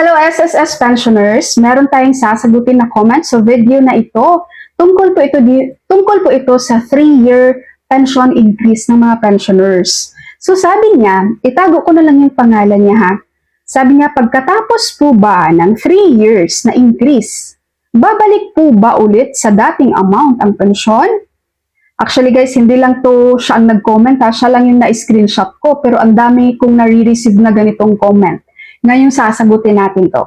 Hello SSS pensioners, meron tayong sasagutin na comment sa video na ito. Tungkol po ito di, tungkol po ito sa 3-year pension increase ng mga pensioners. So sabi niya, itago ko na lang yung pangalan niya ha. Sabi niya, pagkatapos po ba ng 3 years na increase, babalik po ba ulit sa dating amount ang pensyon? Actually guys, hindi lang to siya ang nag-comment ha, siya lang yung na-screenshot ko, pero ang dami kong nare-receive na ganitong comment. Ngayon sasagutin natin to.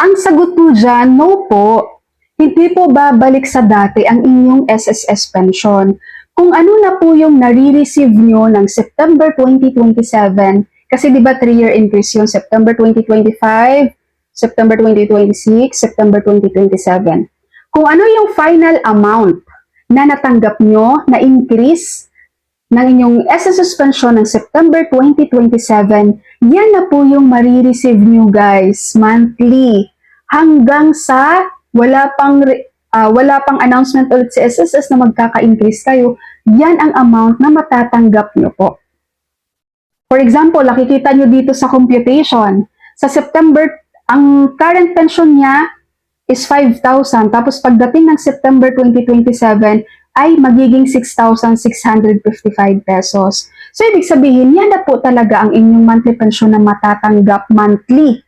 Ang sagot po dyan, no po. Hindi po babalik sa dati ang inyong SSS pension. Kung ano na po yung nare-receive nyo ng September 2027, kasi di ba 3-year increase yung September 2025, September 2026, September 2027. Kung ano yung final amount na natanggap nyo na increase ng inyong SSS pension ng September 2027, yan na po yung marireceive nyo guys monthly hanggang sa wala pang ah, wala pang announcement ulit sa SSS na magkaka-increase kayo, yan ang amount na matatanggap nyo po. For example, nakikita nyo dito sa computation, sa September, ang current pension niya is 5,000. Tapos pagdating ng September 2027, ay magiging 6,655 pesos. So, ibig sabihin, yan na po talaga ang inyong monthly pension na matatanggap monthly.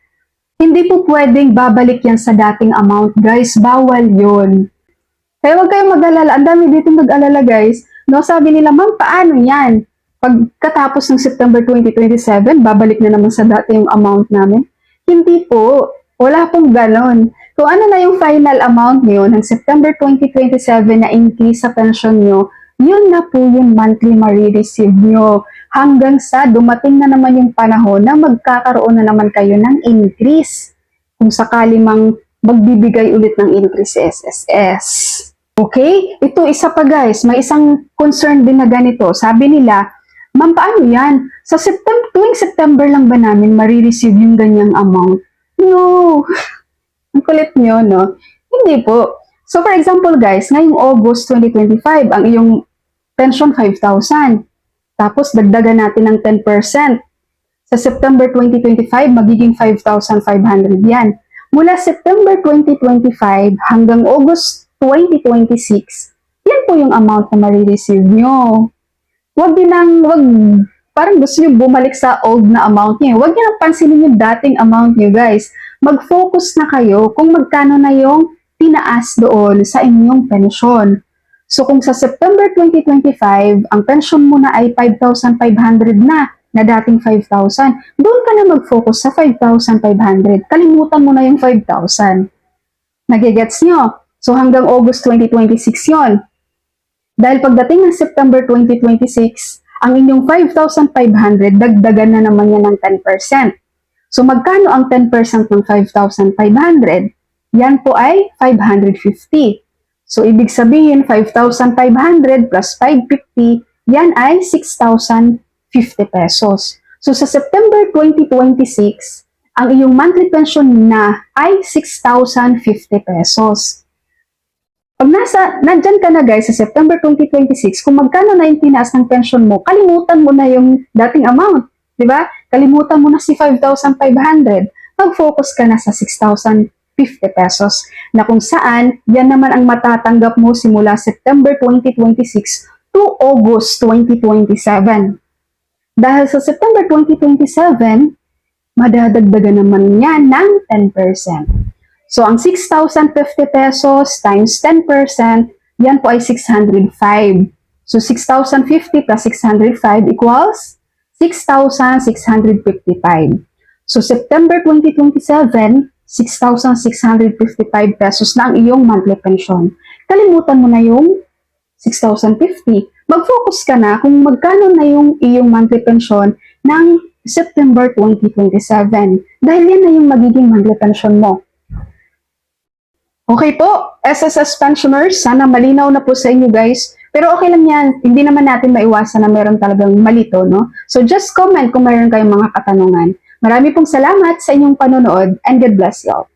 Hindi po pwedeng babalik yan sa dating amount, guys. Bawal yun. Kaya huwag kayong mag-alala. Ang dami dito mag-alala, guys. No, sabi nila, ma'am, paano yan? Pagkatapos ng September 2027, babalik na naman sa dati yung amount namin. Hindi po. Wala pong ganon. Kung ano na yung final amount nyo ng September 2027 na increase sa pension nyo, yun na po yung monthly marireceive nyo. Hanggang sa dumating na naman yung panahon na magkakaroon na naman kayo ng increase. Kung sakali mang magbibigay ulit ng increase sa SSS. Okay? Ito isa pa guys, may isang concern din na ganito. Sabi nila, Ma'am, paano yan? Sa September, tuwing September lang ba namin marireceive yung ganyang amount? No. Ang kulit nyo, no? Hindi po. So, for example, guys, ngayong August 2025, ang iyong pension 5,000. Tapos, dagdagan natin ng 10%. Sa September 2025, magiging 5,500 yan. Mula September 2025 hanggang August 2026, yan po yung amount na marireceive nyo. Huwag din ang, wag, parang gusto nyo bumalik sa old na amount nyo. Huwag nyo pansinin yung dating amount nyo, guys. Mag-focus na kayo kung magkano na yung tinaas doon sa inyong pensyon. So kung sa September 2025, ang pension mo na ay 5,500 na, na dating 5,000, doon ka na mag-focus sa 5,500. Kalimutan mo na yung 5,000. Nagigets nyo? So hanggang August 2026 yon. Dahil pagdating ng September 2026, ang inyong 5,500, dagdagan na naman yan ng 10%. So magkano ang 10% ng 5,500? Yan po ay 550. So ibig sabihin 5,500 plus 550, yan ay 6,050 pesos. So sa September 2026, ang iyong monthly pension na ay 6,050 pesos. Pag nasa, nandyan ka na guys sa September 2026, kung magkano na yung tinaas ng pension mo, kalimutan mo na yung dating amount. Di ba? Kalimutan mo na si 5,500. Mag-focus ka na sa 6,050 pesos na kung saan yan naman ang matatanggap mo simula September 2026 to August 2027. Dahil sa September 2027, madadagdagan naman yan ng 10%. So, ang 6,050 pesos times 10%, yan po ay 605. So, 6,050 plus 605 equals 6,655. So, September 2027, 6,655 pesos na ang iyong monthly pension. Kalimutan mo na yung 6,050. Mag-focus ka na kung magkano na yung iyong monthly pension ng September 2027. Dahil yan na yung magiging monthly pension mo. Okay po, SSS pensioners, sana malinaw na po sa inyo guys. Pero okay lang yan, hindi naman natin maiwasan na meron talagang malito, no? So just comment kung meron kayong mga katanungan. Marami pong salamat sa inyong panonood and God bless you.